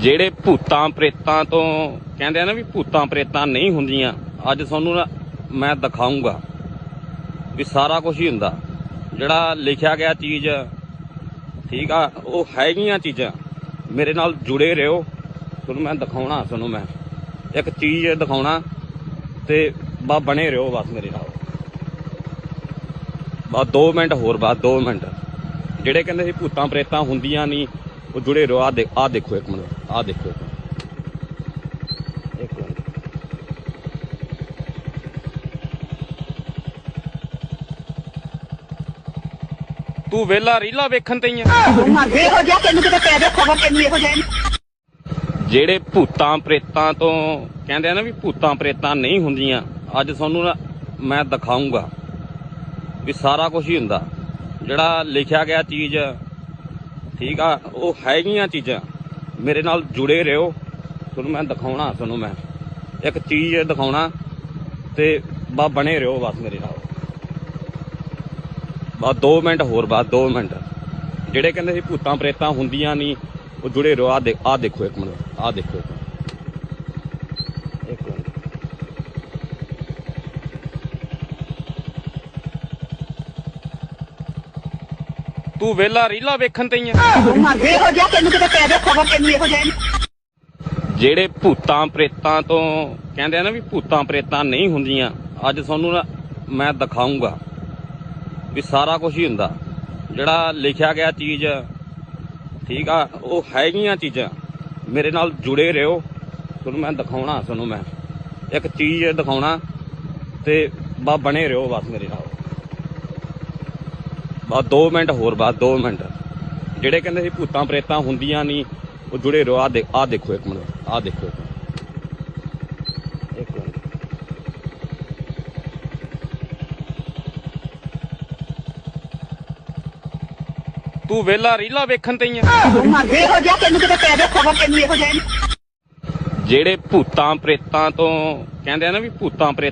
ਜਿਹੜੇ ਭੂਤਾਂ ਪ੍ਰੇਤਾਂ ਤੋਂ ਕਹਿੰਦੇ ਆ ਨਾ ਵੀ ਭੂਤਾਂ ਪ੍ਰੇਤਾਂ ਨਹੀਂ ਹੁੰਦੀਆਂ, ਅੱਜ ਤੁਹਾਨੂੰ ਨਾ ਮੈਂ ਦਿਖਾਉਂਗਾ ਵੀ ਸਾਰਾ ਕੁਝ ਹੀ ਹੁੰਦਾ। ਜਿਹੜਾ ਲਿਖਿਆ ਗਿਆ ਚੀਜ਼, ਠੀਕ ਆ, ਉਹ ਹੈਗੀਆਂ ਚੀਜ਼ਾਂ, ਮੇਰੇ ਨਾਲ ਜੁੜੇ ਰਹੋ। ਤੁਹਾਨੂੰ ਮੈਂ ਦਿਖਾਉਣਾ, ਤੁਹਾਨੂੰ ਮੈਂ ਇੱਕ ਚੀਜ਼ ਦਿਖਾਉਣਾ ਤੇ ਬਾ ਬਣੇ ਰਹੋ ਬਸ ਮੇਰੇ ਨਾਲ। ਬਸ 2 ਮਿੰਟ ਹੋਰ ਬਸ 2 ਮਿੰਟ। ਜਿਹੜੇ ਕਹਿੰਦੇ ਸੀ ਭੂਤਾਂ ਪ੍ਰੇਤਾਂ ਹੁੰਦੀਆਂ ਨਹੀਂ ਉਹ ਜੁੜੇ ਰਹੋ ਆ ਦੇਖ ਆ ਦੇਖੋ ਇੱਕ ਮਿੰਟ ਆ ਦੇਖੋ। ਇੱਕ ਮਿੰਟ। ਤੂੰ ਵੇਲਾ ਰੀਲਾ ਵੇਖਣ ਤੇ ਹੀ ਆ। ਤੂੰ ਮਰਦੇ ਹੋ ਜਾ ਤੈਨੂੰ ਕਿਤੇ ਪੈ ਦੇ ਖਬਰ ਤੈਨੂੰ ਇਹੋ ਜਿਹਾ ਜਿਹੜੇ ਭੂਤਾਂ ਪ੍ਰੇਤਾਂ ਤੋਂ ਕਹਿੰਦੇ ਆ ਨਾ ਵੀ ਭੂਤਾਂ ਪ੍ਰੇਤਾਂ ਨਹੀਂ ਹੁੰਦੀਆਂ ਅੱਜ ਤੁਹਾਨੂੰ ਨਾ ਮੈਂ ਦਿਖਾਉਂਗਾ ਵੀ ਸਾਰਾ ਕੁਝ ਹੀ ਹੁੰਦਾ। ਜਿਹੜਾ ਲਿਖਿਆ ਗਿਆ ਚੀਜ਼ ਠੀਕ ਆ, ਉਹ ਹੈਗੀਆਂ ਚੀਜ਼ਾਂ। ਮੇਰੇ ਨਾਲ ਜੁੜੇ ਰਹੋ। ਤੁਹਾਨੂੰ ਮੈਂ ਦਿਖਾਉਣਾ, ਤੁਹਾਨੂੰ ਮੈਂ। ਇੱਕ ਚੀਜ਼ ਦਿਖਾਉਣਾ ਤੇ ਬਾ ਬਣੇ ਰਹੋ ਬਸ ਮੇਰੇ ਨਾਲ। ਬਸ 2 ਮਿੰਟ ਹੋਰ, ਬਸ 2 ਮਿੰਟ। ਜਿਹੜੇ ਕਹਿੰਦੇ ਸੀ ਭੂਤਾਂ ਪ੍ਰੇਤਾਂ ਹੁੰਦੀਆਂ ਨਹੀਂ ਉਹ ਜੁੜੇ ਰਹੋ। ਆ ਦੇਖ ਆ ਦੇਖੋ ਇੱਕ ਮਿੰਟ ਆ ਦੇਖੋ ਇੱਕ ਮਿੰਟ। ਇੱਕ ਮਿੰਟ ਤੂੰ ਵੇਲਾ ਰੀਲਾ ਵੇਖਣ ਤੇ ਹੀ ਆ। ਤੂੰ ਮਰਦੇ ਤੈਨੂੰ ਕਿਤੇ ਪੈ ਦੇ ਖਬਰ ਤੈਨੂੰ ਇਹੋ ਜਿਹਾ ਜਿਹੜੇ ਭੂਤਾਂ ਪ੍ਰੇਤਾਂ ਤੋਂ, ਕਹਿੰਦੇ ਆ ਨਾ ਵੀ ਭੂਤਾਂ ਪ੍ਰੇਤਾਂ ਨਹੀਂ ਹੁੰਦੀਆਂ, ਅੱਜ ਤੁਹਾਨੂੰ ਨਾ ਮੈਂ ਦਿਖਾਉਂਗਾ ਵੀ ਸਾਰਾ ਕੁਝ ਹੀ ਹੁੰਦਾ। ਜਿਹੜਾ ਲਿਖਿਆ ਗਿਆ ਚੀਜ਼, ਠੀਕ ਆ, ਉਹ ਹੈਗੀਆਂ ਚੀਜ਼ਾਂ, ਮੇਰੇ ਨਾਲ ਜੁੜੇ ਰਹੋ। ਤੁਹਾਨੂੰ ਮੈਂ ਦਿਖਾਉਣਾ, ਤੁਹਾਨੂੰ ਮੈਂ ਇੱਕ ਚੀਜ਼ ਦਿਖਾਉਣਾ ਤੇ ਬਾ ਬਣੇ ਰਹੋ ਬਸ ਮੇਰੇ ਨਾਲ। ਬਸ 2 ਮਿੰਟ ਹੋਰ, ਬਸ 2 ਮਿੰਟ। ਜਿਹੜੇ ਕਹਿੰਦੇ ਸੀ ਭੂਤਾਂ ਪ੍ਰੇਤਾਂ ਹੁੰਦੀਆਂ ਨਹੀਂ ਉਹ ਜੁੜੇ ਰਹੋ। ਆ ਦੇਖ ਆ ਦੇਖੋ ਇੱਕ ਮਿੰਟ ਆ ਦੇਖੋ ਇੱਕ ਮਿੰਟ। ਤੂੰ ਵੇਲਾ ਰੀਲਾ ਵੇਖਣ ਤੇ ਹੀ ਆ। ਤੂੰ ਮਰਦੇ ਤੈਨੂੰ ਕਿਤੇ ਪੈ ਦੇ ਖਬਰ ਤੈਨੂੰ ਇਹੋ ਜਿਹਾ ਜਿਹੜੇ ਭੂਤਾਂ ਪ੍ਰੇਤਾਂ ਤੋਂ, ਕਹਿੰਦੇ ਆ ਨਾ ਵੀ ਭੂਤਾਂ ਪ੍ਰੇਤਾਂ